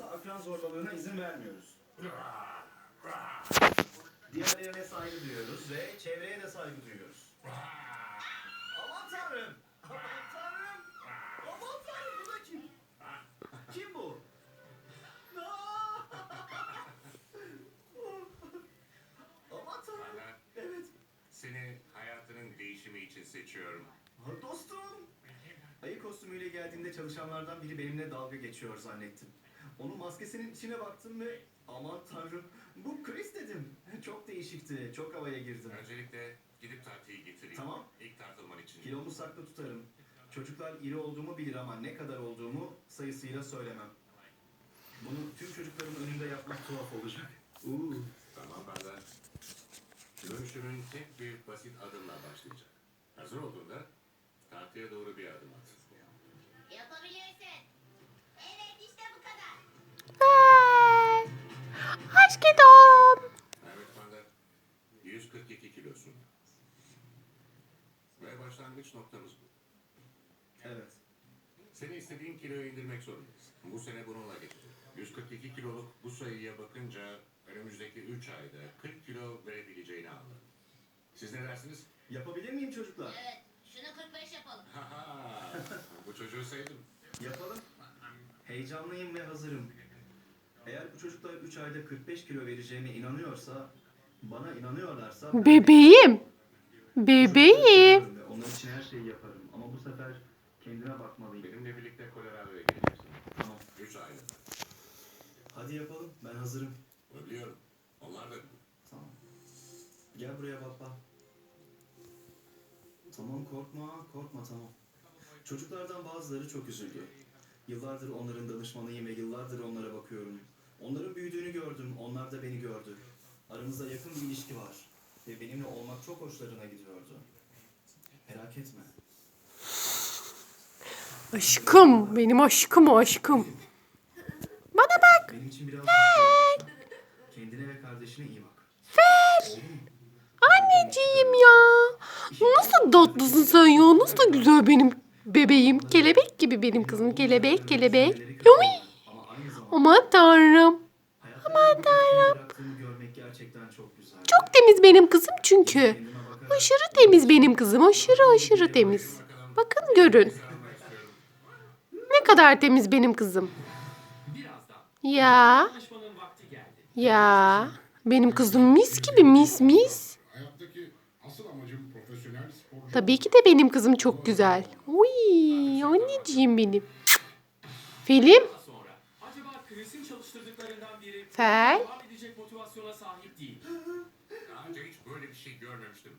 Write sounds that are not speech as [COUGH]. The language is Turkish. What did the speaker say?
Aramızda akran zorbalığına izin vermiyoruz. Diğerlerine saygı duyuyoruz ve çevreye de saygı duyuyoruz. Aman tanrım! Aman tanrım! Aman tanrım bu da kim? Kim bu? Aman tanrım! Evet. seni hayatının değişimi için seçiyorum. Dostum! Ayı kostümüyle geldiğinde çalışanlardan biri benimle dalga geçiyor zannettim. Onun maskesinin içine baktım ve aman tanrım bu Chris dedim. [LAUGHS] Çok değişikti. Çok havaya girdim. Öncelikle gidip tartıyı getireyim. Tamam. İlk tartılman için. Kilomu saklı tutarım. Çocuklar iri olduğumu bilir ama ne kadar olduğumu sayısıyla söylemem. Bunu tüm çocukların önünde yapmak tuhaf olacak. Uuu. Tamam ben de. Dönüşümün tek bir basit adımla başlayacak. Hazır olduğunda tartıya doğru bir adım at. Noktamız bu. Evet. Seni istediğin kiloya indirmek zorundayız. Bu sene bununla geçecek. 142 kiloluk bu sayıya bakınca önümüzdeki 3 ayda 40 kilo verebileceğini anladım. Siz ne dersiniz? Yapabilir miyim çocuklar? Evet. Şunu 45 yapalım. Haha, [LAUGHS] bu çocuğu sevdim. Yapalım. Heyecanlıyım ve hazırım. Eğer bu çocuklar 3 ayda 45 kilo vereceğime inanıyorsa, bana inanıyorlarsa... Bebeğim. Bebeğim. Ve Onlar için her şeyi yaparım. Ama bu sefer kendime bakmalıyım. Benimle birlikte Colorado'ya geleceksin. Tamam. 3 ayda. Hadi yapalım. Ben hazırım. Biliyorum. Onlar da Tamam. Gel buraya baba. Tamam korkma, korkma tamam. Çocuklardan bazıları çok üzüldü. Yıllardır onların danışmanıyım ve yıllardır onlara bakıyorum. Onların büyüdüğünü gördüm, onlar da beni gördü. Aramızda yakın bir ilişki var. Ve benimle olmak çok hoşlarına gidiyordu. Merak etme. Aşkım. Benim aşkım o aşkım. Bana bak. Benim için biraz düşünüyorum. Kendine ve kardeşine iyi bak. Oğlum, Anneciğim ya. Nasıl tatlısın sen ya. Nasıl güzel benim bebeğim. Kelebek gibi benim kızım. Kelebek, kelebek. Yumi. Aman tanrım. Aman tanrım. Çok temiz benim kızım çünkü. Aşırı temiz benim kızım. Aşırı aşırı temiz. Bakın görün. Ne kadar temiz benim kızım. Ya. Ya. Benim kızım mis gibi mis mis. Hayattaki asıl amacım profesyonel sporcu. Tabii ki de benim kızım çok güzel. Uy, anneciğim benim. Film. sonra acaba Chris'in çalıştırdıklarından biri Fel. Daha önce hiç böyle bir şey görmemiştim.